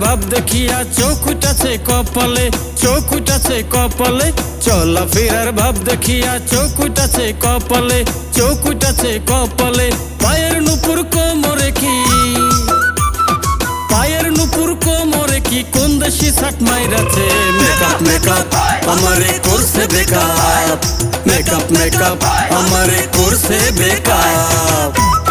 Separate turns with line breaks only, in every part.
দেখিয়া চোখ উঠাছে কপালে, চোখ উঠাছে কপালে। চলা ফেরার ভাব দেখিয়া চোখ উঠাছে কপালে, চোখ উঠাছে কপালে। পায়ের নুপুর কোমরে কি? পায়ের নুপুর কোমরে কি? কোন দেশি শার্ট মাইরাছে? মেকআপ মেকআপ আমারে করছে বেকআপ মেকআপ মেকআপ আমারে করছে বেকআপ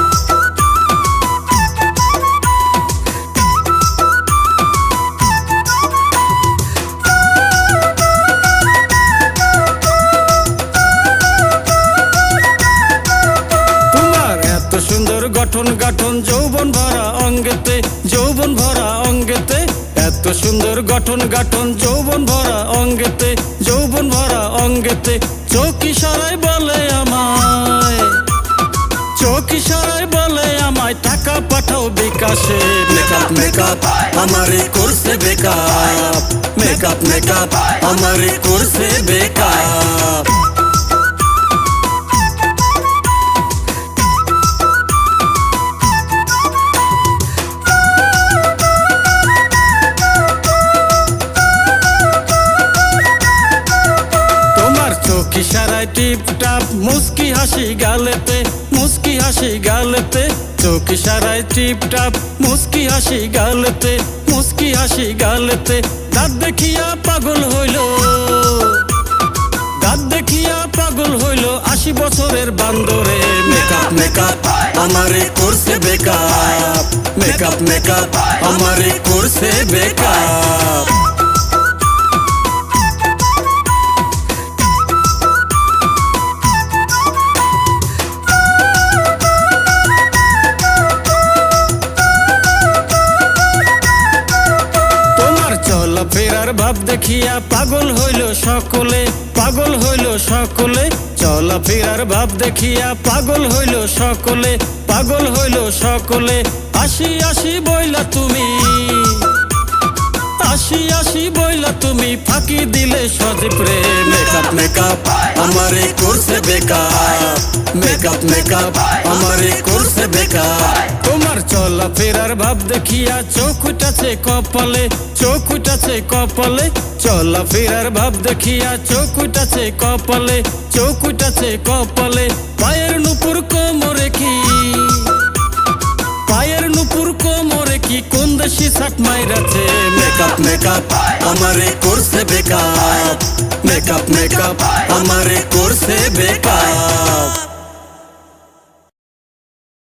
সুন্দর গঠন গঠন, যৌবন ভরা অঙ্গেতে, যৌবন ভরা অঙ্গেতে। এত সুন্দর গঠন গঠন, যৌবন ভরা অঙ্গেতে, যৌবন ভরা অঙ্গেতে। চোখ ইশারায় বলে আমায় চোখ ইশারায় বলে আমায়, টাকা পাঠাও বিকাশে। মেকআপ মেকআপ আমারে করছে বেকার। মেকআপ মেকআপ আমারে করছে বেকআপ ইশারায় টিপ টাপ মুস্কি হাসি গালেতে, মুস্কি হাসি গালেতে। চোখ ইশারায় টিপ টাপ মুস্কি হাসি গালেতে, মুস্কি হাসি গালেতে। দাঁত দেখিয়া পাগল হইল। দাঁত দেখিয়া পাগল হইল আশি বছরের বান্দরে। মেকআপ মেকআপ আমারে করছে বেকার মেকআপ মেকআপ আমারে করছে বেকআপ ভাব দেখিয়া পাগল হইল সকলে পাগল হইল সকলে। চলা ফেরার ভাব দেখিয়া পাগল হইল সকলে পাগল হইল সকলে। আসি আসি বইলা তুমি। আসি আসি বইলা তুমি ফাঁকি দিলে সজীব রে মেকআপ মেকআপ আমারে করছে বেকআপ মেকআপ মেকআপ আমারে করছে বেকআপ তোমার চলা ফেরার ভাব দেখিয়া চোখ উঠাছে কপালে চোখ উঠাছে কপালে। চলা ফেরার ভাব দেখিয়া চোখ উঠাছে কপালে। চোখ উঠাছে কপালে। পায়ের নুপুর কোমরে কি? পায়ের নুপুর কোমরে কি? কোন দেশি শার্ট মাইরাছে? মেকআপ মেকআপ আমারে করছে বেকআপ মেকআপ মেকআপ আমারে করছে বেকআপ